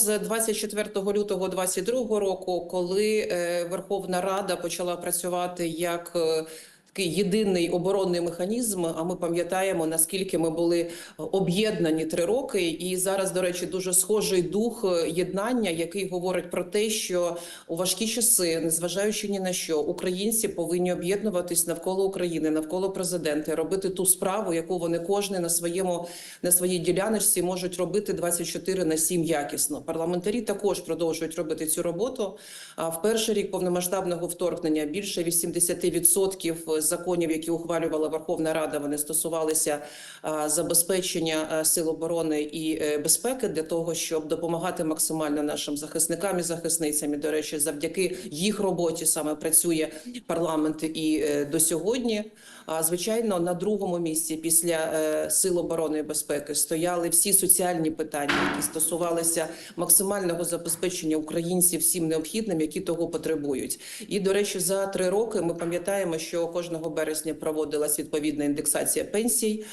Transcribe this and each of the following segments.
з 24 лютого 2022 року, коли е, Верховна Рада почала працювати як е, такий єдиний оборонний механізм. А ми пам'ятаємо наскільки ми були об'єднані три роки, і зараз, до речі, дуже схожий дух е, єднання, який говорить про те, що у важкі часи, незважаючи ні на що, українці повинні об'єднуватись навколо України, навколо президента, робити ту справу, яку вони кожен на своєму на своїй діляночці можуть робити 24 на 7 якісно. Парламентарі також продовжують робити цю роботу. А в перший рік повномасштабного вторгнення більше 80% законів, які ухвалювала Верховна Рада, вони стосувалися забезпечення сил оборони і е, безпеки для того, щоб допомагати максимально нашим захисникам і захисницям. І, до речі, завдяки їх роботі саме працює парламент і е, до сьогодні. А звичайно, на другому місці після е, сил оборони і безпеки стояли всі соціальні питання, які стосувалися максимального забезпечення українців всім необхідним, які того потребують. І до речі, за три роки ми пам'ятаємо, що кожного березня проводилась відповідна індексація пенсій.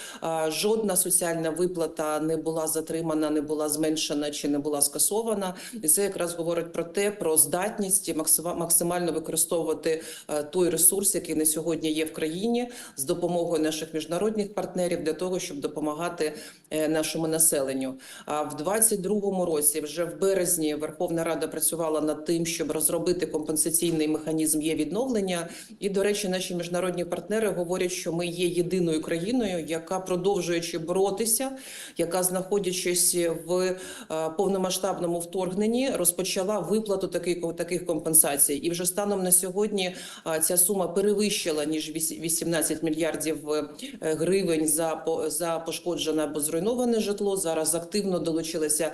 Жодна соціальна виплата не була затримана, не була зменшена чи не була скасована. І це якраз говорить про те, про здатність максима- максимально використовувати е, той ресурс, який на сьогодні є в країні, з допомогою наших міжнародних партнерів для того, щоб допомагати е, нашому населенню. А в 22-му році, вже в березні, Верховна Рада працювала над тим, щоб розробити компенсаційний механізм є відновлення. І, до речі, наші міжнародні партнери говорять, що ми є єдиною країною, яка продовжуючи боротися, яка знаходячись в е, повномасштабному вторгненні, розпочала виплату таких таких компенсацій. І вже станом на сьогодні е, ця сума перевищила ніж віс- 18 мільярдів е, гривень за за пошкоджене або зруйноване житло. Зараз активно долучилися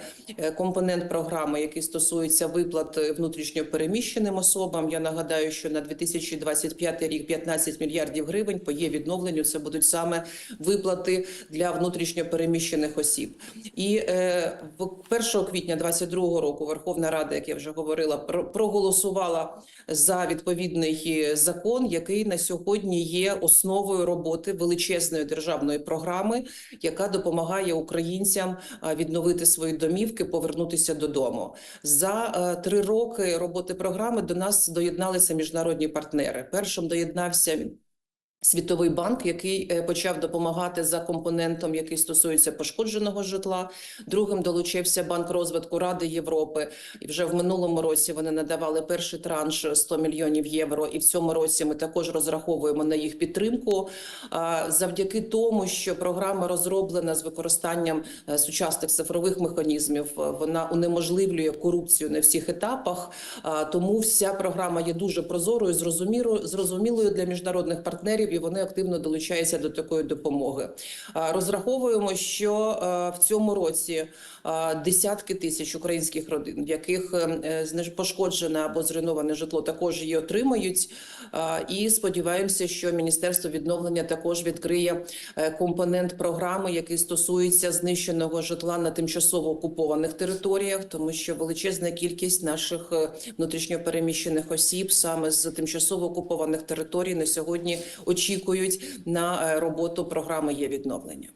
компонент програми, який стосується виплат внутрішньо переміщеним особам. Я нагадаю, що на 2025 рік 15 мільярдів гривень по є відновленню. Це будуть саме виплати для внутрішньо переміщених осіб. І е, в 1 квітня 2022 року Верховна Рада, як я вже говорила, проголосувала за відповідний закон, який на сьогодні є основою роботи величезної державної програми, яка допомагає українцям відновити свої домівки, повернутися додому. За е, три роки роботи програми до нас доєдналися міжнародні партнери. Першим доєднався. Світовий банк, який е, почав допомагати за компонентом, який стосується пошкодженого житла. Другим долучився банк розвитку Ради Європи. І вже в минулому році вони надавали перший транш 100 мільйонів євро. І в цьому році ми також розраховуємо на їх підтримку. Завдяки тому, що програма розроблена з використанням е, сучасних цифрових механізмів, е, вона унеможливлює корупцію на всіх етапах. Тому вся програма є дуже прозорою, зрозумілою для міжнародних партнерів, і вони активно долучаються до такої допомоги. Розраховуємо, що в цьому році десятки тисяч українських родин, в яких е, пошкоджене або зруйноване житло, також її отримають. І сподіваємося, що Міністерство відновлення також відкриє е, компонент програми, який стосується знищеного житла на тимчасово окупованих територіях, тому що величезна кількість наших е, внутрішньопереміщених осіб саме з тимчасово окупованих територій на сьогодні очікують на е, роботу програми є відновлення.